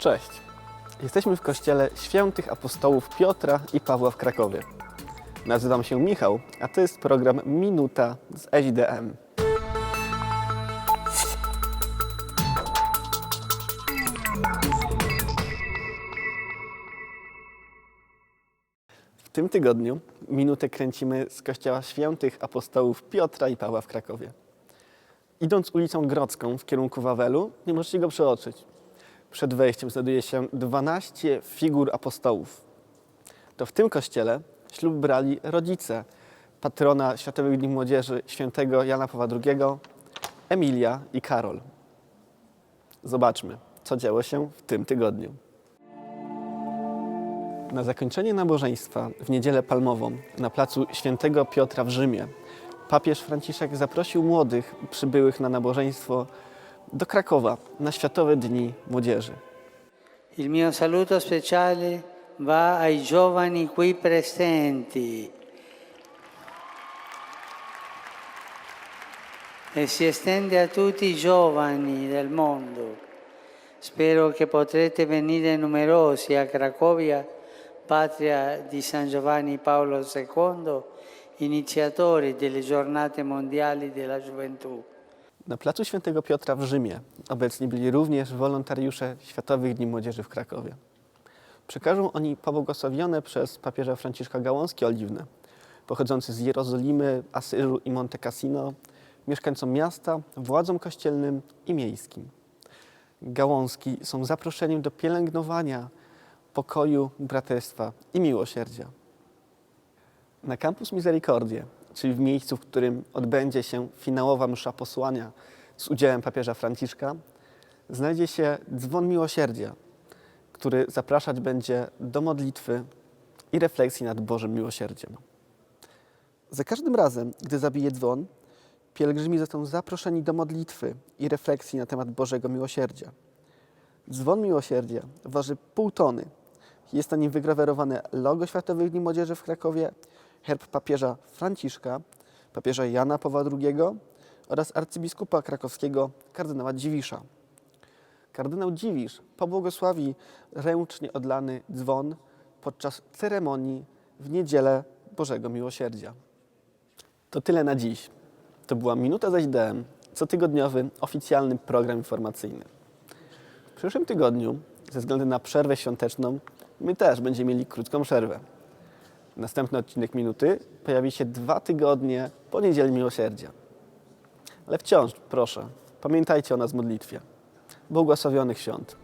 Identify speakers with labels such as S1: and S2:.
S1: Cześć. Jesteśmy w kościele świętych apostołów Piotra i Pawła w Krakowie. Nazywam się Michał, a to jest program Minuta z SDM. W tym tygodniu minutę kręcimy z kościoła świętych apostołów Piotra i Pawła w Krakowie. Idąc ulicą Grodzką w kierunku Wawelu, nie możecie go przeoczyć. Przed wejściem znajduje się 12 figur apostołów. To w tym kościele ślub brali rodzice patrona Światowych Dni Młodzieży świętego Jana Pawła II, Emilia i Karol. Zobaczmy, co działo się w tym tygodniu. Na zakończenie nabożeństwa w niedzielę palmową na placu Świętego Piotra w Rzymie papież Franciszek zaprosił młodych przybyłych na nabożeństwo do Krakowa na Światowe Dni Młodzieży.
S2: Il mio saluto speciale va ai giovani qui presenti e si estende a tutti i giovani del mondo. Spero che potrete venire numerosi a Cracovia, patria di San Giovanni Paolo II, iniziatori delle giornate mondiali della gioventù.
S1: Na placu Świętego Piotra w Rzymie obecni byli również wolontariusze Światowych Dni Młodzieży w Krakowie. Przekażą oni pobłogosławione przez papieża Franciszka gałązki oliwne, pochodzące z Jerozolimy, Asyżu i Monte Cassino, mieszkańcom miasta, władzom kościelnym i miejskim. Gałązki są zaproszeniem do pielęgnowania pokoju, braterstwa i miłosierdzia. Na Campus Misericordie, czyli w miejscu, w którym odbędzie się finałowa msza posłania z udziałem papieża Franciszka, znajdzie się dzwon miłosierdzia, który zapraszać będzie do modlitwy i refleksji nad Bożym miłosierdziem. Za każdym razem, gdy zabije dzwon, pielgrzymi zostaną zaproszeni do modlitwy i refleksji na temat Bożego miłosierdzia. Dzwon miłosierdzia waży pół tony. Jest na nim wygrawerowane logo Światowych Dni Młodzieży w Krakowie, herb papieża Franciszka, papieża Jana Pawła II oraz arcybiskupa krakowskiego kardynała Dziwisza. Kardynał Dziwisz pobłogosławi ręcznie odlany dzwon podczas ceremonii w niedzielę Bożego Miłosierdzia. To tyle na dziś. To była Minuta zaś DM, cotygodniowy oficjalny program informacyjny. W przyszłym tygodniu, ze względu na przerwę świąteczną, my też będziemy mieli krótką przerwę. Następny odcinek Minuty pojawi się dwa tygodnie po Niedzieli Miłosierdzia. Ale wciąż, proszę, pamiętajcie o nas w modlitwie. Błogosławionych świąt.